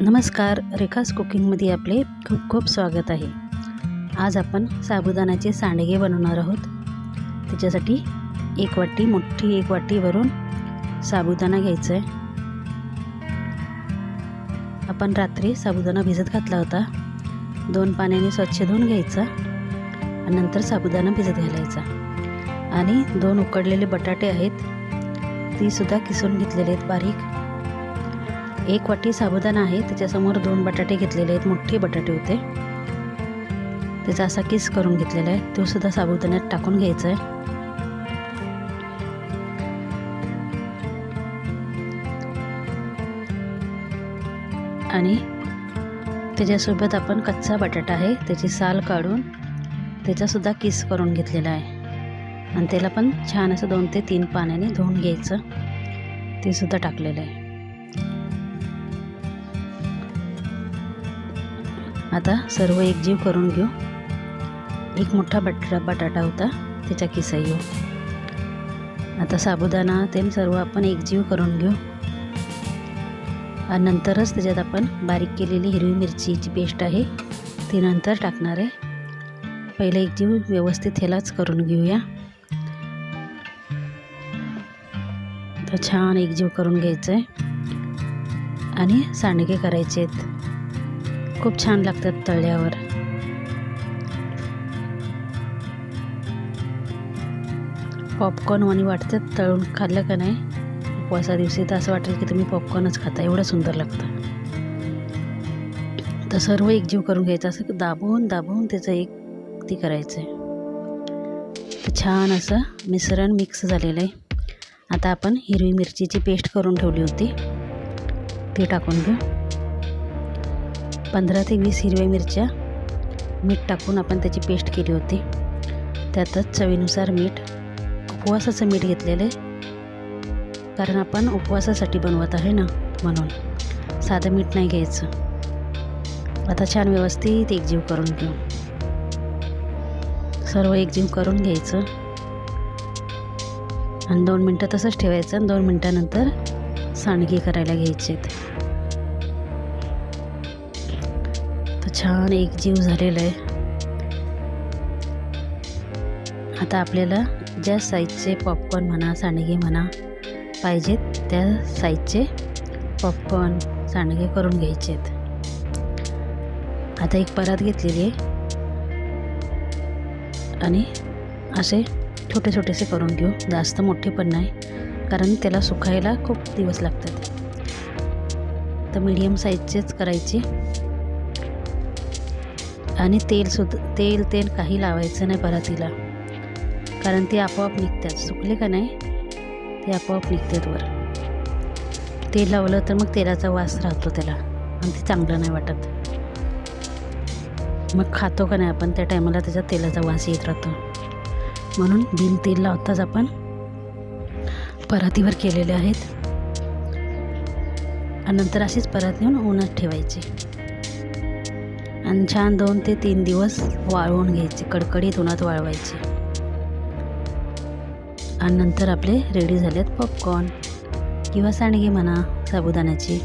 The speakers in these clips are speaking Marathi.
नमस्कार रेखास कुकिंगमध्ये आपले खूप खूप स्वागत आहे. आज आपण साबुदाण्याचे सांडगे बनवणार आहोत. त्याच्यासाठी एक वाटी मोठी एक वाटी भरून साबुदाणा घ्यायचा आहे आपण रात्री साबुदाणा भिजत घातला होता. दोन पाण्याने स्वच्छ धुवून घ्यायचा आणि नंतर साबुदाणा भिजत घालायचा. आणि दोन उकडलेले बटाटे आहेत तीसुद्धा किसून घेतलेले आहेत बारीक. एक वाटी साबुदाणा आहे त्याच्यासमोर दोन बटाटे घेतलेले आहेत मोठे बटाटे होते. त्याचा असा किस करून घेतलेला आहे तो सुद्धा साबुदाण्यात टाकून घ्यायचा आहे. आणि त्याच्यासोबत आपण कच्चा बटाटा आहे त्याची साल काढून त्याचासुद्धा किस करून घेतलेला आहे. आणि त्याला पण छान असं दोन ते तीन पाण्याने धुवून घ्यायचं. ते सुद्धा टाकलेलं आहे. आता सर्व एकजीव करून घेऊ. एक मोठा बटाटा बटाटा होता त्याच्या किसा येऊ आता साबुदाणा ते सर्व आपण एकजीव करून घेऊ. आणि नंतरच त्याच्यात आपण बारीक केलेली हिरवी मिरचीची पेस्ट आहे ती नंतर टाकणार आहे. पहिले एकजीव व्यवस्थित ह्यालाच करून घेऊया. तर छान एकजीव करून घ्यायचं आहे आणि सांडगे करायचे आहेत खूप छान लागतात तळल्यावर. पॉपकॉर्न आणि वाटतात तळून खाल्लं का नाही? उपवासा दिवशी तर असं वाटेल की तुम्ही पॉपकॉर्नच खाता एवढं सुंदर लागतं. तर सर्व एकजीव करून घ्यायचं असं दाबून दाबून त्याचं एक ती करायचं आहे छान असं मिश्रण मिक्स झालेलं आहे. आता आपण हिरवी मिरचीची पेस्ट करून ठेवली होती. ती टाकून घेऊ. पंधरा ते वीस हिरव्या मिरच्या मीठ टाकून आपण त्याची पेस्ट केली होती. त्यातच चवीनुसार मीठ उपवासाचं मीठ घेतलेलं आहे. कारण आपण उपवासासाठी बनवत आहे ना म्हणून. साधं मीठ नाही घ्यायचं. आता छान व्यवस्थित एकजीव करून घेऊ. सर्व एकजीव करून घ्यायचं. आणि दोन मिनटं तसंच ठेवायचं आणि दोन मिनटानंतर सांडगे करायला घ्यायचे आहेत छान एकजीव झालेला आहे. आता आपल्याला ज्या साईजचे पॉपकॉर्न म्हणा सांडगे म्हणा पाहिजेत त्या साईजचे पॉपकॉर्न सांडगे करून घ्यायचे आहेत. आता एक परात घेतलेली आहे. आणि असे छोटे छोटेसे करून घेऊ. जास्त मोठे पण नाही कारण त्याला सुकायला खूप दिवस लागतात. तर मीडियम साईजचेच करायचे. आणि तेलसुद्धा तेल तेल काही लावायचं नाही परातीला कारण ते आपोआप निघतात. सुकले का नाही? ते आपोआप निघतात वर. तेल लावलं तर मग तेलाचा वास राहतो त्याला. आणि ते चांगलं नाही वाटत. मग खातो का नाही आपण? त्या टायमाला त्याच्या तेलाचा वास येत राहतो. म्हणून बिन तेल लावताच आपण परातीवर केलेले आहेत. आणि नंतर अशीच परत नेऊन उन्हात ठेवायची. आणि छान दोन ते तीन दिवस वाळवून घ्यायचे कडकडीत उन्हात वाळवायचे. आणि नंतर आपले रेडी झालेत पॉपकॉर्न किंवा सांडगे म्हणा साबुदाण्याची.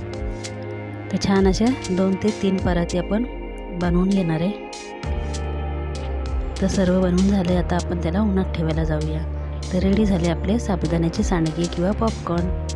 तर छान अशा दोन ते तीन पराती आपण बनवून घेणार आहे. तर सर्व बनवून झाले आता आपण त्याला उन्हात ठेवायला जाऊया. तर रेडी झाले आपले साबुदाण्याचे सांडगे किंवा पॉपकॉर्न